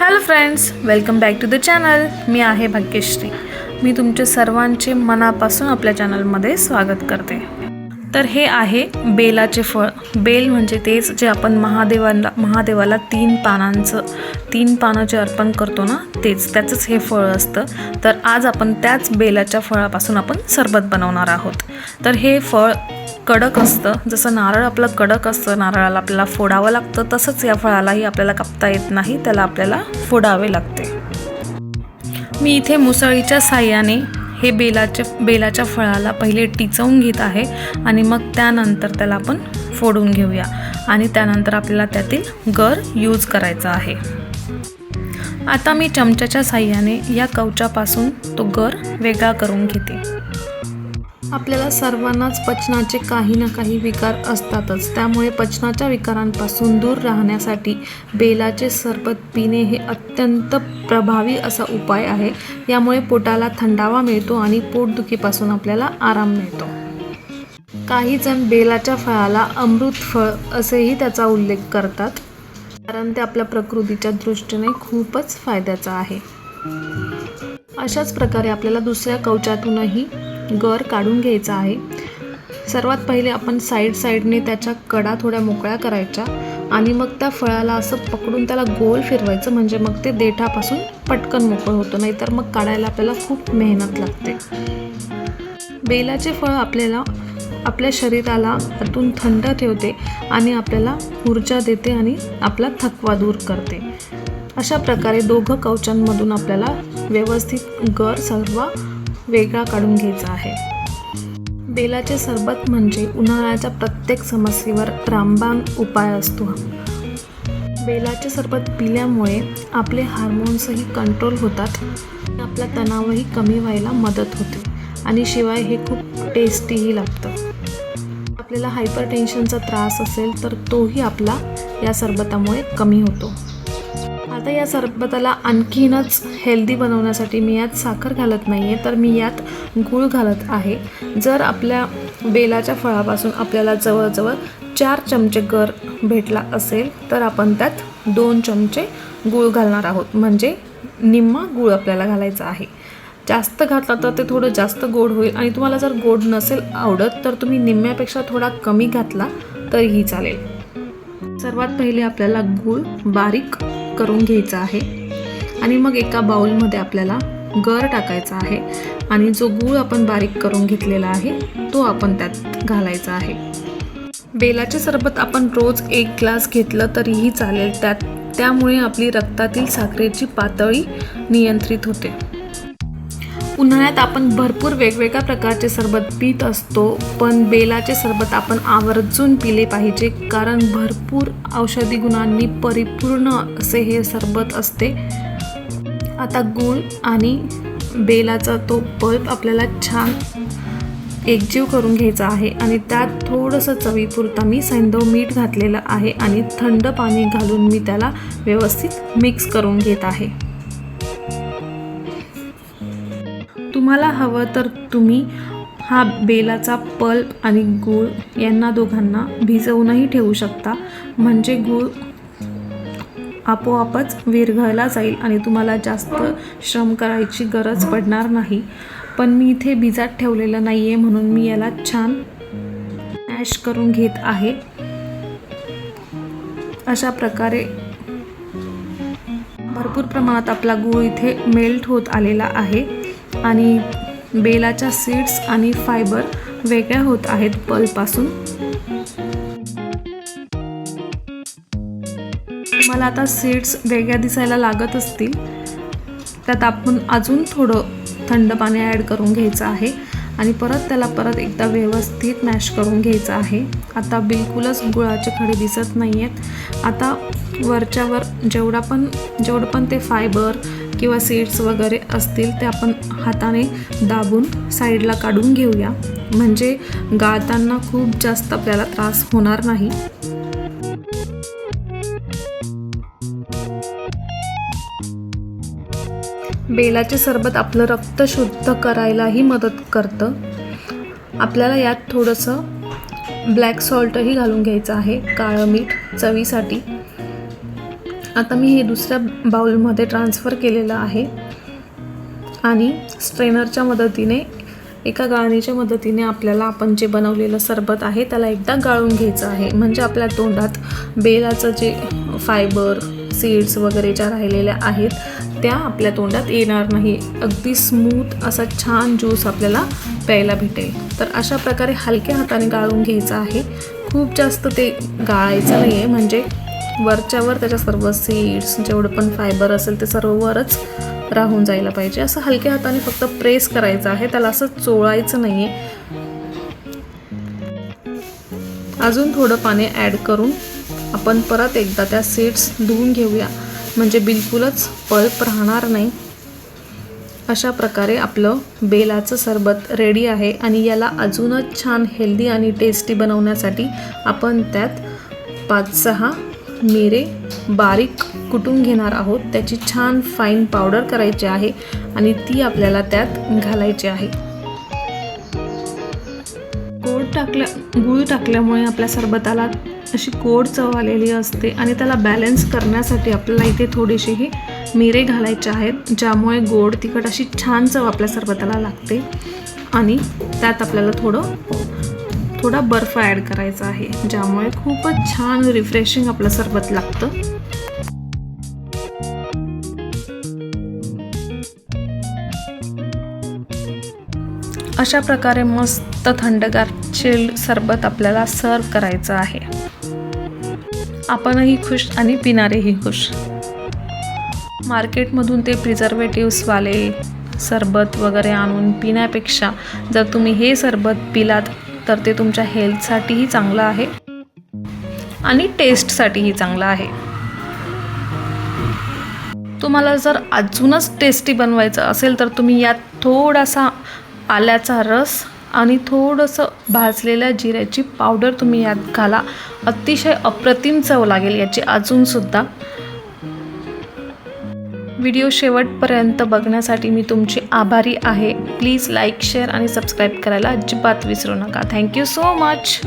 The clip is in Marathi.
Hello friends welcome back to the channel मी आहे भाग्यश्री. मी तुमचे सर्वांचे मनापासून आपल्या चॅनलमध्ये स्वागत करते. तर हे आहे बेलाचे फळ. बेल म्हणजे तेच जे आपण महादेवाला महादेवाला तीन पानांचं तीन पानं जे अर्पण करतो ना तेच त्याचंच हे फळ असतं. तर आज आपण त्याच बेलाच्या फळापासून आपण सरबत बनवणार आहोत. तर हे फळ कडक असतं. जसं नारळ आपलं कडक असतं नारळाला आपल्याला फोडावं लागतं तसंच या फळालाही आपल्याला कापता येत नाही त्याला आपल्याला फोडावे लागते. मी इथे मुसळीच्या साह्याने हे बेलाचे बेलाच्या फळाला पहिले टिचवून घेत आहे आणि मग त्यानंतर त्याला आपण फोडून घेऊया आणि त्यानंतर आपल्याला त्यातील गर यूज करायचा आहे. आता मी चमच्याच्या साह्याने या कवचापासून तो गर वेगळा करून घेते. आपल्याला सर्वांनाच पचनाचे काही ना काही विकार असतातच. त्यामुळे पचनाच्या विकारांपासून दूर राहण्यासाठी बेलाचे सरबत पिणे हे अत्यंत प्रभावी असा उपाय आहे. यामुळे पोटाला थंडावा मिळतो आणि पोटदुखीपासून आपल्याला आराम मिळतो. काही जण बेलाच्या फळाला अमृत फळ असेही त्याचा उल्लेख करतात. कारण ते आपल्या प्रकृतीच्या दृष्टीने खूपच फायद्याचं आहे. अशाच प्रकारे आपल्याला दुसऱ्या कवचातूनही गर काढून घ्यायचा आहे. सर्वात पहिले आपण साईड साईडने त्याच्या कडा थोड्या मोकळ्या करायच्या आणि मग त्या फळाला असं पकडून त्याला गोल फिरवायचं म्हणजे मग ते देठापासून पटकन मोकळं होतं नाहीतर मग काढायला आपल्याला खूप मेहनत लागते. बेलाचे फळ आपल्याला आपल्या शरीराला आतून थंड ठेवते आणि आपल्याला ऊर्जा देते आणि आपला थकवा दूर करते. अशा प्रकारे दोघं कवचांमधून आपल्याला व्यवस्थित गर सर्व वेगळा काढून घ्यायचा आहे. बेलाचे सरबत म्हणजे उन्हाळ्याच्या प्रत्येक समस्येवर रामबाण उपाय असतो बेलाचे सरबत पिल्यामुळे आपले हार्मोन्सही कंट्रोल होतात आपला तणावही कमी व्हायला मदत होते आणि शिवाय हे खूप टेस्टीही लागतं. आपल्याला हायपर टेन्शनचा त्रास असेल तर तोही आपला या सरबतामुळे कमी होतो. आता या सरबताला आणखीनच हेल्दी बनवण्यासाठी मी यात साखर घालत नाही आहे तर मी यात गूळ घालत आहे. जर आपल्या बेलाच्या फळापासून आपल्याला जवळजवळ चार चमचे गर भेटला असेल तर आपण त्यात दोन चमचे गूळ घालणार आहोत. म्हणजे निम्मा गूळ आपल्याला घालायचा आहे. जास्त घातला तर ते थोडं जास्त गोड होईल आणि तुम्हाला जर गोड नसेल आवडत तर तुम्ही निम्म्यापेक्षा थोडा कमी घातला तरीही चालेल. सर्वात पहिले आपल्याला गूळ बारीक करून घ्यायचा आहे. आणि मग एका बाउलमध्ये आपल्याला गर टाकायचा आहे. आणि जो गूळ आपण बारीक करून घेतलेला आहे तो आपण त्यात घालायचा आहे. बेलाचे सरबत आपण रोज एक ग्लास घेतलं तरीही चालेल. त्यात त्यामुळे आपली रक्तातील साखरेची पातळी नियंत्रित होते. उन्हाळ्यात आपण भरपूर वेगवेगळ्या प्रकारचे सरबत पित असतो पण बेलाचे सरबत आपण आवर्जून पिले पाहिजे कारण भरपूर औषधी गुणांनी परिपूर्ण असे हे सरबत असते. आता गूळ आणि बेलाचा तो पल्प आपल्याला छान एकजीव करून घ्यायचा आहे आणि त्यात थोडंसं चवीपुरता मी सैंदव मीठ घातलेलं आहे आणि थंड पाणी घालून मी त्याला व्यवस्थित मिक्स करून घेत आहे. तुम्हाला हवं तर तुम्ही हा बेलाचा पल्प आणि गूळ यांना दोघांना भिजवूनही ठेवू शकता. म्हणजे गूळ आपोआपच विरघळला जाईल आणि तुम्हाला जास्त श्रम करायची गरज पडणार नाही. पण मी इथे भिजात ठेवलेलं नाही आहे म्हणून मी याला छान मॅश करून घेत आहे. अशा प्रकारे भरपूर प्रमाणात आपला गूळ इथे मेल्ट होत आलेला आहे. आणि बेलाच्या सीड्स आणि फायबर वेगळ्या होत आहेत पलपासून. मला आता सीड्स वेगळ्या दिसायला लागत असतील. त्यात आपण अजून थोडं थंड पाणी ॲड करून घ्यायचं आहे. आणि परत त्याला परत एकदा व्यवस्थित मॅश करून घ्यायचं आहे. आता बिलकुलच गुळाचे खडे दिसत नाही आहेत आता वरच्यावर जेवढा पण जेवढं पण ते फायबर किंवा सीड्स वगैरे असतील ते आपण हाताने दाबून साईडला काढून घेऊया. म्हणजे गाळताना खूप जास्त आपल्याला त्रास होणार नाही. बेलाचे सरबत आपलं रक्त शुद्ध करायलाही मदत करतं. आपल्याला यात थोडंसं ब्लॅक सॉल्टही घालून घ्यायचं आहे काळं मीठ चवीसाठी. आता मी हे दुसऱ्या बाउलमध्ये ट्रान्सफर केलेलं आहे. आणि स्ट्रेनरच्या मदतीने एका गाळणीच्या मदतीने आपल्याला आपण जे बनवलेलं सरबत आहे त्याला एकदा गाळून घ्यायचं आहे. म्हणजे आपल्या तोंडात बेलाचं जे फायबर सीड्स वगैरे ज्या राहिलेल्या आहेत त्या आपल्या तोंडात येणार नाही. अगदी स्मूथ असा छान ज्यूस आपल्याला प्यायला भेटेल. तर अशा प्रकारे हलक्या हाताने गाळून घ्यायचं आहे. खूप जास्त ते गाळायचं नाही आहे म्हणजे वरच्यावर त्याच्या सर्व सीड्स जेवढं पण फायबर असेल ते सर्व वरच राहून जायला पाहिजे. असं हलक्या हाताने फक्त प्रेस करायचं आहे. त्याला असं चोळायचं नाही आहे अजून थोडं पाणी ॲड करून आपण परत एकदा त्या सीड्स धुवून घेऊया. म्हणजे बिलकुलच पल्प राहणार नाही. अशा प्रकारे आपलं बेलाचं सरबत रेडी आहे आणि याला अजूनच छान हेल्दी आणि टेस्टी बनवण्यासाठी आपण त्यात पाच सहा मिरे बारीक कुटून घेणार आहोत. त्याची छान फाईन पावडर करायची आहे आणि ती आपल्याला त्यात घालायची आहे. गोड टाकल्या गुळ टाकल्यामुळे आपल्या सरबताला अशी गोड चव आलेली असते आणि त्याला बॅलन्स करण्यासाठी आपल्याला इथे थोडीशीही मिरे घालायचे आहेत ज्यामुळे गोड तिखट अशी छान चव आपल्या सरबताला लागते. आणि त्यात आपल्याला थोडं थोडा बर्फ ॲड करायचा आहे ज्यामुळे खूपच छान रिफ्रेशिंग आपलं सरबत लागतं. अशा प्रकारे मस्त थंडगार चिल्ड सरबत आपल्याला सर्व करायचं आहे. आपणही खुश आणि पिणारेही खुश. मार्केटमधून ते प्रिझर्वेटिव्सवाले सरबत वगैरे आणून पिण्यापेक्षा जर तुम्ही हे सरबत पिलात तर ते तुमच्या हेल्थसाठीही चांगलं आहे आणि टेस्टसाठीही चांगलं आहे. तुम्हाला जर अजूनच टेस्टी बनवायचं असेल तर तुम्ही यात थोडासा आल्याचा रस आणि थोडंसं भाजलेल्या जिऱ्याची पावडर तुम्ही यात घाला. अतिशय अप्रतिम चव लागेल याची अजूनसुद्धा व्हिडिओ शेवटपर्यंत बघण्यासाठी मी तुमची आभारी आहे. प्लीज लाईक शेअर आणि सबस्क्राईब करायला अजिबात विसरू नका. Thank you so much.